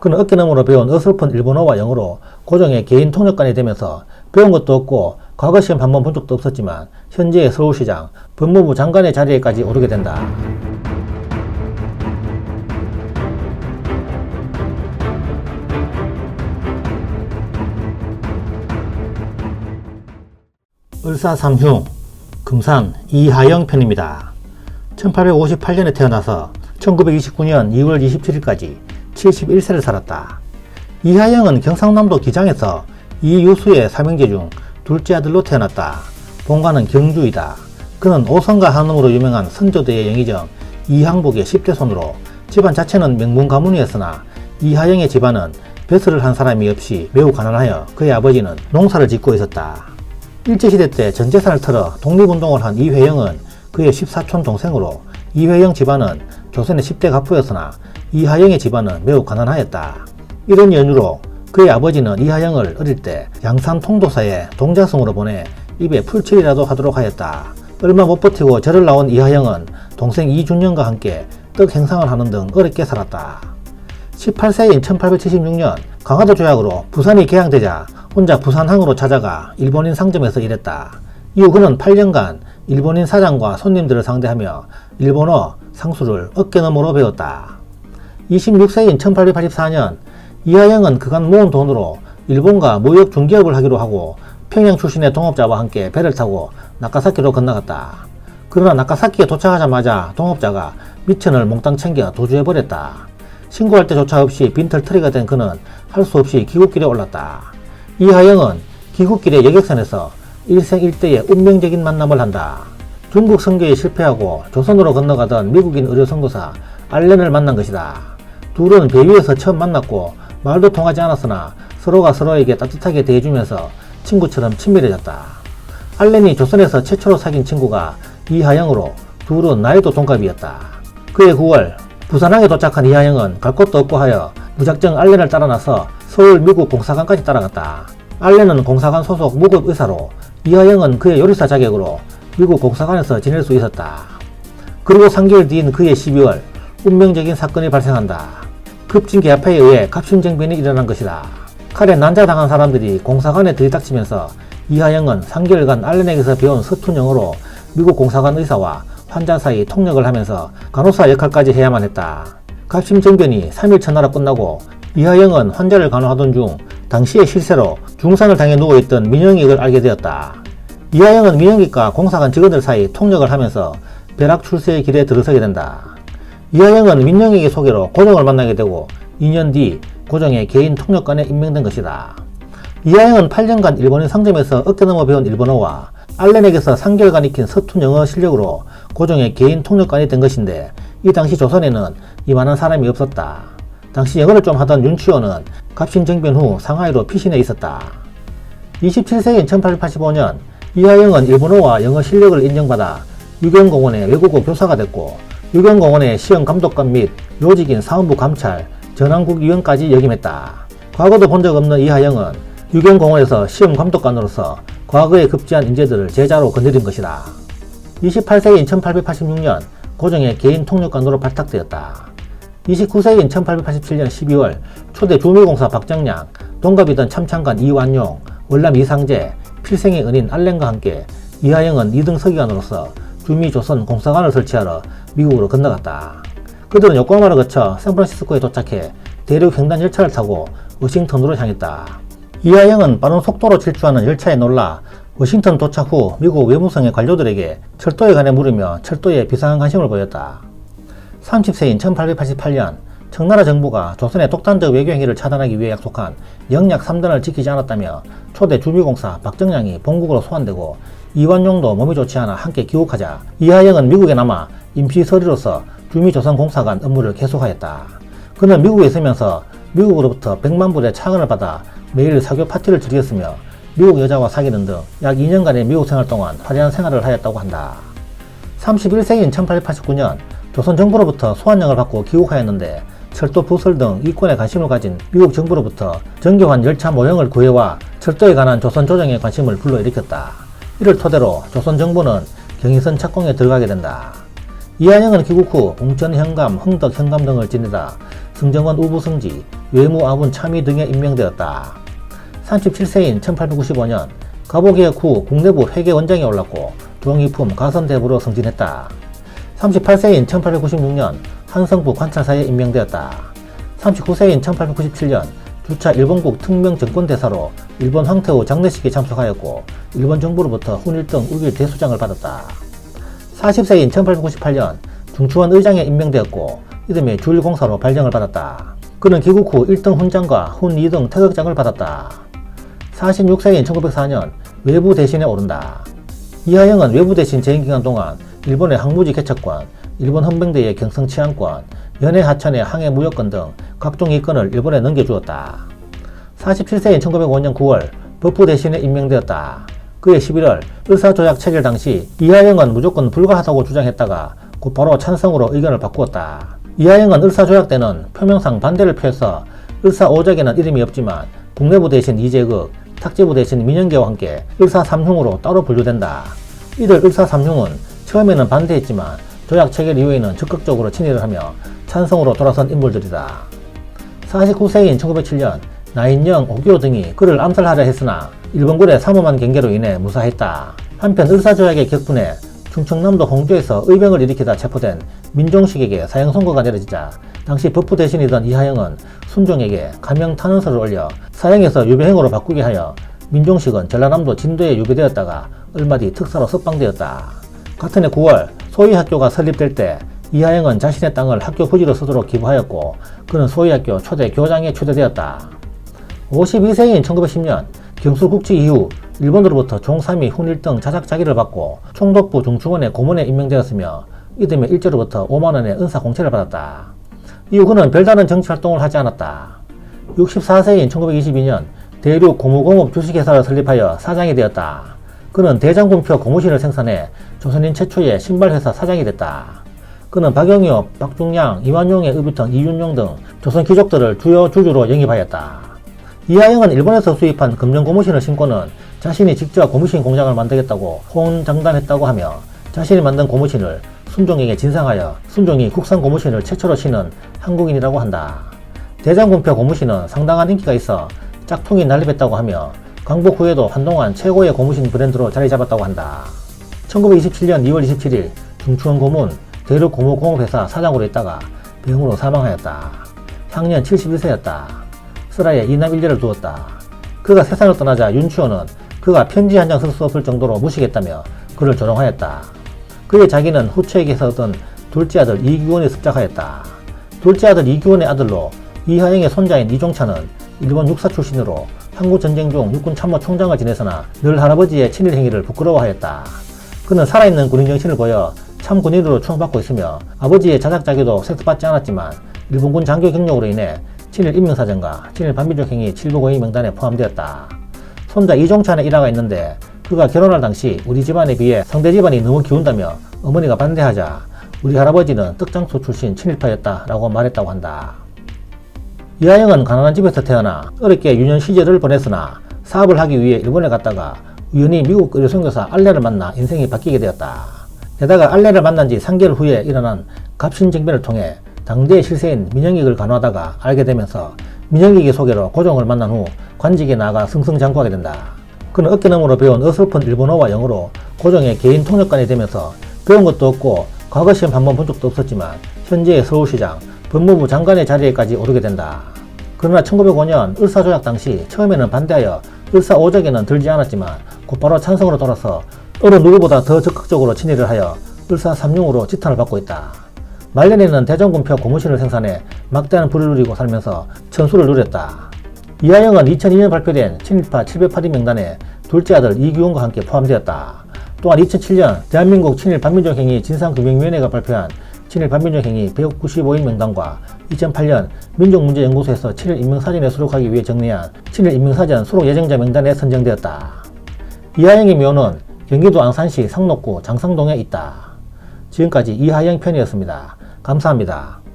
그는 어깨너머로 배운 어설픈 일본어와 영어로 고종의 개인 통역관이 되면서 배운 것도 없고 과거 시험 한 번 본 적도 없었지만 현재의 서울시장, 법무부 장관의 자리에까지 오르게 된다. 을사삼흉 금산 이하영 편입니다. 1858년에 태어나서 1929년 2월 27일까지 71세를 살았다. 이하영은 경상남도 기장에서 이유수의 삼형제 중 둘째 아들로 태어났다. 본가는 경주이다. 그는 오성과 한음으로 유명한 선조대의 영의정 이항복의 10대 손으로 집안 자체는 명문 가문이었으나 이하영의 집안은 벼슬을 한 사람이 없이 매우 가난하여 그의 아버지는 농사를 짓고 있었다. 일제시대 때 전 재산을 털어 독립운동을 한 이회영은 그의 14촌 동생으로 이회영 집안은 조선의 10대 가부였으나 이하영의 집안은 매우 가난하였다. 이런 연유로 그의 아버지는 이하영을 어릴 때 양산 통도사에 동자성으로 보내 입에 풀칠이라도 하도록 하였다. 얼마 못 버티고 절을 나온 이하영은 동생 이준영과 함께 떡 행상을 하는 등 어렵게 살았다. 18세인 1876년 강화도 조약으로 부산이 개항되자 혼자 부산항으로 찾아가 일본인 상점에서 일했다. 이후 그는 8년간 일본인 사장과 손님들을 상대하며 일본어, 상수를 어깨너머로 배웠다. 26세인 1884년 이하영은 그간 모은 돈으로 일본과 무역 중개업을 하기로 하고 평양 출신의 동업자와 함께 배를 타고 나카사키로 건너갔다. 그러나 나카사키에 도착하자마자 동업자가 미천을 몽땅 챙겨 도주해버렸다. 신고할 때조차 없이 빈털터리가 된 그는 할 수 없이 기국길에 올랐다. 이하영은 기국길의 여객선에서 일생일대의 운명적인 만남을 한다. 중국 선교에 실패하고 조선으로 건너가던 미국인 의료 선교사 알렌을 만난 것이다. 둘은 배 위에서 처음 만났고 말도 통하지 않았으나 서로가 서로에게 따뜻하게 대해주면서 친구처럼 친밀해졌다. 알렌이 조선에서 최초로 사귄 친구가 이하영으로 둘은 나이도 동갑이었다. 그해 9월 부산항에 도착한 이하영은 갈 곳도 없고 하여 무작정 알렌을 따라 나서 서울 미국 공사관까지 따라갔다. 알렌은 공사관 소속 무급 의사로 이하영은 그의 요리사 자격으로 미국 공사관에서 지낼 수 있었다. 그리고 3개월 뒤인 그해 12월 운명적인 사건이 발생한다. 급진 계합회에 의해 갑심정변이 일어난 것이다. 칼에 난자당한 사람들이 공사관에 들이닥치면서 이하영은 3개월간 알렌에게서 배운 서툰 영어로 미국 공사관 의사와 환자 사이 통역을 하면서 간호사 역할까지 해야만 했다. 갑심정변이 3일 천하로 끝나고 이하영은 환자를 간호하던 중 당시의 실세로 중상을 당해 누워있던 민영익을 알게 되었다. 이하영은 민영익과 공사관 직원들 사이 통역을 하면서 벼락 출세의 길에 들어서게 된다. 이하영은 민영익의 소개로 고종을 만나게 되고 2년 뒤 고종의 개인 통역관에 임명된 것이다. 이하영은 8년간 일본인 상점에서 어깨넘어 배운 일본어와 알렌에게서 3개월간 익힌 서툰 영어 실력으로 고종의 개인 통역관이 된 것인데 이 당시 조선에는 이만한 사람이 없었다. 당시 영어를 좀 하던 윤치호는 갑신정변 후 상하이로 피신해 있었다. 27세기인 1885년 이하영은 일본어와 영어 실력을 인정받아 유경공원의 외국어 교사가 됐고 유경공원의 시험 감독관 및 요직인 사원부 감찰, 전환국 위원까지 역임했다. 과거도 본 적 없는 이하영은 유경공원에서 시험 감독관으로서 과거에 급제한 인재들을 제자로 건드린 것이다. 28세기인 1886년 고종의 개인 통역관으로 발탁되었다. 29세기인 1887년 12월 초대 주미공사 박정량, 동갑이던 참창관 이완용, 월남 이상재, 필생의 은인 알렌과 함께 이하영은 2등 서기관으로서 주미조선 공사관을 설치하러 미국으로 건너갔다. 그들은 요코하마를 거쳐 샌프란시스코에 도착해 대륙 횡단 열차를 타고 워싱턴으로 향했다. 이하영은 빠른 속도로 질주하는 열차에 놀라 워싱턴 도착 후 미국 외무성의 관료들에게 철도에 관해 물으며 철도에 비상한 관심을 보였다. 30세인 1888년 청나라 정부가 조선의 독단적 외교 행위를 차단하기 위해 약속한 영약 3단을 지키지 않았다며 초대 주미공사 박정량이 본국으로 소환되고 이완용도 몸이 좋지 않아 함께 귀국하자 이하영은 미국에 남아 임시서리로서 주미조선공사관 업무를 계속하였다. 그는 미국에 있으면서 미국으로부터 100만 불의 차원을 받아 매일 사교 파티를 즐겼으며 미국 여자와 사귀는 등 약 2년간의 미국 생활 동안 화려한 생활을 하였다고 한다. 31세기인 1889년 조선 정부로부터 소환령을 받고 귀국하였는데 철도 부설 등 이권에 관심을 가진 미국 정부로부터 정교한 열차 모형을 구해와 철도에 관한 조선 조정에 관심을 불러일으켰다. 이를 토대로 조선 정부는 경의선 착공에 들어가게 된다. 이하영은 귀국 후 웅천 현감, 흥덕 현감 등을 지내다 승정원 우부승지, 외무 아군 참의 등에 임명되었다. 37세인 1895년 가보개혁 후 국내부 회계원장에 올랐고 중앙이품 가선대부로 승진했다. 38세인 1896년 한성부 관찰사에 임명되었다. 39세인 1897년 주차 일본국 특명 정권대사로 일본 황태후 장례식에 참석하였고 일본 정부로부터 훈일등 우길 대수장을 받았다. 40세인 1898년 중추원 의장에 임명되었고 이듬해 주일공사로 발령을 받았다. 그는 귀국 후 1등 훈장과 훈 2등 태극장을 받았다. 46세인 1904년 외부 대신에 오른다. 이하영은 외부 대신 재임 기간 동안 일본의 항무지 개척권, 일본 헌병대의 경성 치안권, 연해 하천의 항해 무역권 등 각종 이권을 일본에 넘겨주었다. 47세인 1905년 9월 버프 대신에 임명되었다. 그해 11월 의사조약 체결 당시 이하영은 무조건 불가하다고 주장했다가 곧바로 찬성으로 의견을 바꾸었다. 이하영은 의사조약 때는 표명상 반대를 표해서 의사오작에는 이름이 없지만 국내부 대신 이재극, 탁재부 대신 민영계와 함께 의사삼흉으로 따로 분류된다. 이들 의사삼흉은 처음에는 반대했지만 조약 체결 이후에는 적극적으로 친일을 하며 찬성으로 돌아선 인물들이다. 49세인 1907년 나인영, 오기오 등이 그를 암살하려 했으나 일본군의 삼엄한 경계로 인해 무사했다. 한편 을사조약의 격분에 충청남도 홍주에서 의병을 일으키다 체포된 민종식에게 사형 선고가 내려지자 당시 법부 대신이던 이하영은 순종에게 감형 탄원서를 올려 사형에서 유배형으로 바꾸게 하여 민종식은 전라남도 진도에 유배되었다가 얼마 뒤 특사로 석방되었다. 같은 해 9월 소위 학교가 설립될 때 이하영은 자신의 땅을 학교 부지로 쓰도록 기부하였고 그는 소위 학교 초대 교장에 초대되었다. 52세인 1910년 경술국지 이후 일본으로부터 종3위 훈일등 자작자기를 받고 총독부 중추원의 고문에 임명되었으며 이듬해 일제로부터 5만원의 은사 공채를 받았다. 이후 그는 별다른 정치활동을 하지 않았다. 64세인 1922년 대륙 고무공업 주식회사를 설립하여 사장이 되었다. 그는 대장군표 고무신을 생산해 조선인 최초의 신발회사 사장이 됐다. 그는 박영엽, 박중양, 이완용의 의붓던 이윤용 등 조선 귀족들을 주요 주주로 영입하였다. 이하영은 일본에서 수입한 금정 고무신을 신고는 자신이 직접 고무신 공장을 만들겠다고 호언장담했다고 하며 자신이 만든 고무신을 순종에게 진상하여 순종이 국산 고무신을 최초로 신은 한국인이라고 한다. 대장군표 고무신은 상당한 인기가 있어 짝퉁이 난립했다고 하며 광복 후에도 한동안 최고의 고무신 브랜드로 자리 잡았다고 한다. 1927년 2월 27일 중추원 고문 대륙 고무공업회사 사장으로 있다가 병으로 사망하였다. 향년 71세였다. 쓰라에 이남 일녀를 두었다. 그가 세상을 떠나자 윤추원은 그가 편지 한 장 쓸 수 없을 정도로 무식했다며 그를 조롱하였다. 그의 자기는 후처에게서 얻은 둘째 아들 이규원에 습작하였다. 둘째 아들 이규원의 아들로 이하영의 손자인 이종찬은 일본 육사 출신으로 한국전쟁 중 육군 참모 총장을 지내서나 늘 할아버지의 친일 행위를 부끄러워하였다. 그는 살아있는 군인 정신을 보여 참 군인으로 추앙받고 있으며 아버지의 자작자기도 세습받지 않았지만 일본군 장교 경력으로 인해 친일 인명사전과 친일 반민족 행위 7부고의 명단에 포함되었다. 손자 이종찬의 일화가 있는데 그가 결혼할 당시 우리 집안에 비해 상대 집안이 너무 기운다며 어머니가 반대하자 우리 할아버지는 떡장수 출신 친일파였다 라고 말했다고 한다. 이하영은 가난한 집에서 태어나 어렵게 유년 시절을 보냈으나 사업을 하기 위해 일본에 갔다가 우연히 미국 의료 선교사 알레를 만나 인생이 바뀌게 되었다. 게다가 알레를 만난 지 3개월 후에 일어난 갑신정변을 통해 당대의 실세인 민영익을 간호하다가 알게 되면서 민영익의 소개로 고종을 만난 후 관직에 나가 승승장구하게 된다. 그는 어깨너머로 배운 어설픈 일본어와 영어로 고종의 개인 통역관이 되면서 배운 것도 없고 과거 시험 한 번 본 적도 없었지만 현재의 서울시장, 법무부 장관의 자리에까지 오르게 된다. 그러나 1905년 을사조약 당시 처음에는 반대하여 을사오적에는 들지 않았지만 곧바로 찬성으로 돌아서 어느 누구보다 더 적극적으로 친일을 하여 을사삼룡으로 지탄을 받고 있다. 말년에는 대전군표 고무신을 생산해 막대한 부를 누리고 살면서 천수를 누렸다. 이하영은 2002년 발표된 친일파 708인 명단에 둘째 아들 이규원과 함께 포함되었다. 또한 2007년 대한민국 친일 반민족 행위 진상규명위원회가 발표한 친일 반민족 행위 195인 명단과 2008년 민족문제연구소에서 친일 인명사전에 수록하기 위해 정리한 친일 인명사전 수록 예정자 명단에 선정되었다. 이하영의 묘는 경기도 안산시 상록구 장상동에 있다. 지금까지 이하영 편이었습니다. 감사합니다.